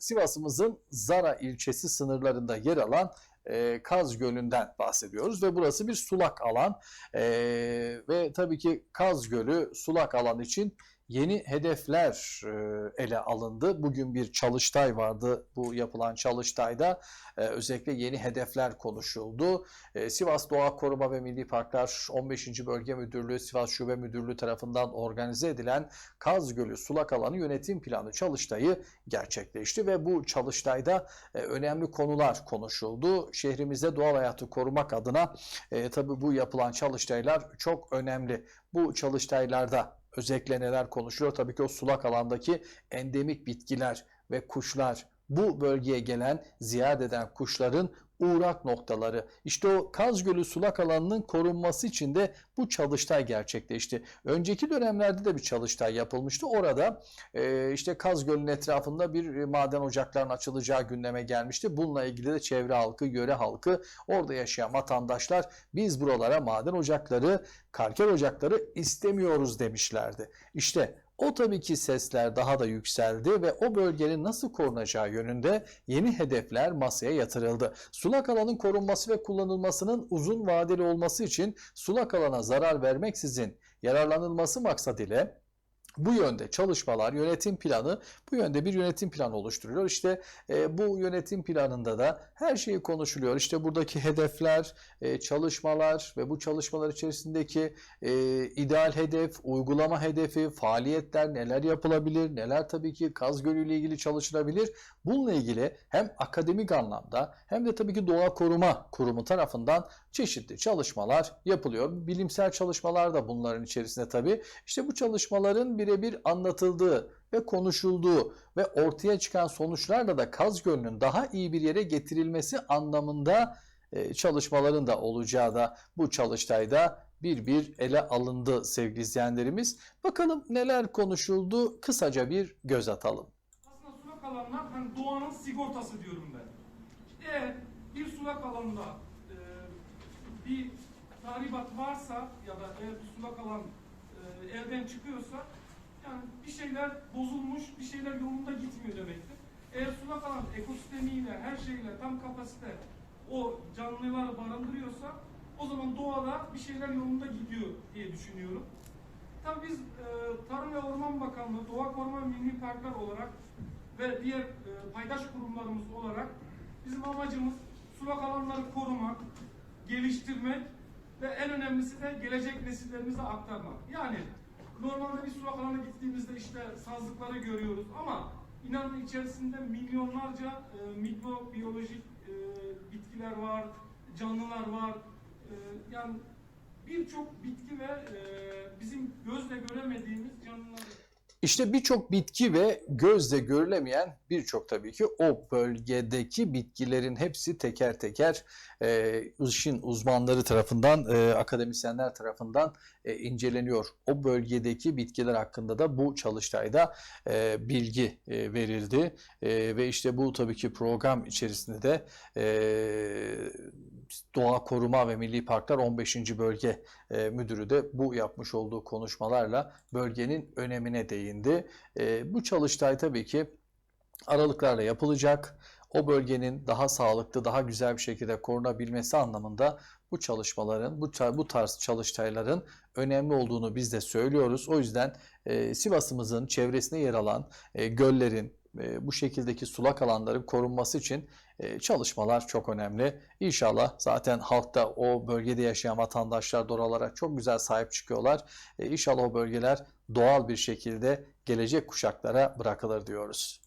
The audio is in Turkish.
Sivas'ımızın Zara ilçesi sınırlarında yer alan e, Kaz Gölü'nden bahsediyoruz ve burası bir sulak alan. E, ve tabii ki Kaz Gölü sulak alan için yeni hedefler e, ele alındı. Bugün bir çalıştay vardı. Bu yapılan çalıştayda e, özellikle yeni hedefler konuşuldu. E, Sivas Doğa Koruma ve Milli Parklar 15. Bölge Müdürlüğü Sivas Şube Müdürlüğü tarafından organize edilen Kaz Gölü Sulak Alanı Yönetim Planı çalıştayı gerçekleşti ve bu çalıştayda önemli konular konuşuldu. Şehrimizde doğal hayatı korumak adına tabii bu yapılan çalıştaylar çok önemli. Bu çalıştaylarda özellikle neler konuşuluyor? Tabii ki o sulak alandaki endemik bitkiler ve kuşlar, bu bölgeye gelen, ziyaret eden kuşların uğrak noktaları. İşte o Kaz Gölü sulak alanının korunması için de bu çalıştay gerçekleşti. Önceki dönemlerde de bir çalıştay yapılmıştı. Orada e, işte Kaz Gölü'nün etrafında bir e, maden ocaklarının açılacağı gündeme gelmişti. Bununla ilgili de çevre halkı, yöre halkı, orada yaşayan vatandaşlar biz buralara maden ocakları, karker ocakları istemiyoruz demişlerdi. İşte o tabii ki sesler daha da yükseldi ve o bölgenin nasıl korunacağı yönünde yeni hedefler masaya yatırıldı. Sulak alanın korunması ve kullanılmasının uzun vadeli olması için sulak alana zarar vermeksizin yararlanılması maksadıyla bu yönde çalışmalar, yönetim planı, bu yönde bir yönetim planı oluşturuyor. İşte e, bu yönetim planında da her şeyi konuşuluyor. İşte buradaki hedefler, e, çalışmalar ve bu çalışmalar içerisindeki e, ideal hedef, uygulama hedefi, faaliyetler neler yapılabilir, neler tabii ki Kaz Gölü ile ilgili çalışılabilir. Bununla ilgili hem akademik anlamda hem de tabii ki Doğa Koruma Kurumu tarafından çeşitli çalışmalar yapılıyor. Bilimsel çalışmalar da bunların içerisinde tabii. İşte bu çalışmaların birebir anlatıldığı ve konuşulduğu ve ortaya çıkan sonuçlarla da Kaz Gölü'nün daha iyi bir yere getirilmesi anlamında e, çalışmaların da olacağı da bu çalıştayda bir bir ele alındı sevgili izleyenlerimiz. Bakalım neler konuşuldu kısaca bir göz atalım. Aslında sulak alanlar hani doğanın sigortası diyorum ben. Eğer bir sulak alanında e, bir tahribat varsa ya da eğer bir sulak alan e, elden çıkıyorsa yani bir şeyler bozulmuş, bir şeyler yolunda gitmiyor demektir. Eğer sulak alan ekosistemiyle, her şeyle tam kapasite o canlıları barındırıyorsa o zaman doğada bir şeyler yolunda gidiyor diye düşünüyorum. Tabii biz e, Tarım ve Orman Bakanlığı, Doğa Koruma Milli Parklar olarak ve diğer e, paydaş kurumlarımız olarak bizim amacımız sulak alanları korumak, geliştirmek ve en önemlisi de gelecek nesillerimize aktarmak. Yani normalde bir sulak alana gittiğimizde işte sazlıkları görüyoruz ama inanın içerisinde milyonlarca e, mikrobiyolojik e, bitkiler var, canlılar var. E, yani birçok bitki ve e, bizim gözle göremediğimiz canlılar. İşte birçok bitki ve gözle görülemeyen birçok tabii ki o bölgedeki bitkilerin hepsi teker teker e, işin uzmanları tarafından, e, akademisyenler tarafından e, inceleniyor. O bölgedeki bitkiler hakkında da bu çalıştayda e, bilgi e, verildi E, ve işte bu tabii ki program içerisinde de e, Doğa Koruma ve Milli Parklar 15. Bölge e, Müdürü de bu yapmış olduğu konuşmalarla bölgenin önemine değindi. E, bu çalıştay tabii ki aralıklarla yapılacak. O bölgenin daha sağlıklı, daha güzel bir şekilde korunabilmesi anlamında bu çalışmaların, bu, bu tarz çalıştayların önemli olduğunu biz de söylüyoruz. O yüzden e, Sivas'ımızın çevresine yer alan e, göllerin, bu şekildeki sulak alanların korunması için e, çalışmalar çok önemli. İnşallah zaten halkta o bölgede yaşayan vatandaşlar da oralara çok güzel sahip çıkıyorlar. E, İnşallah o bölgeler doğal bir şekilde gelecek kuşaklara bırakılır diyoruz.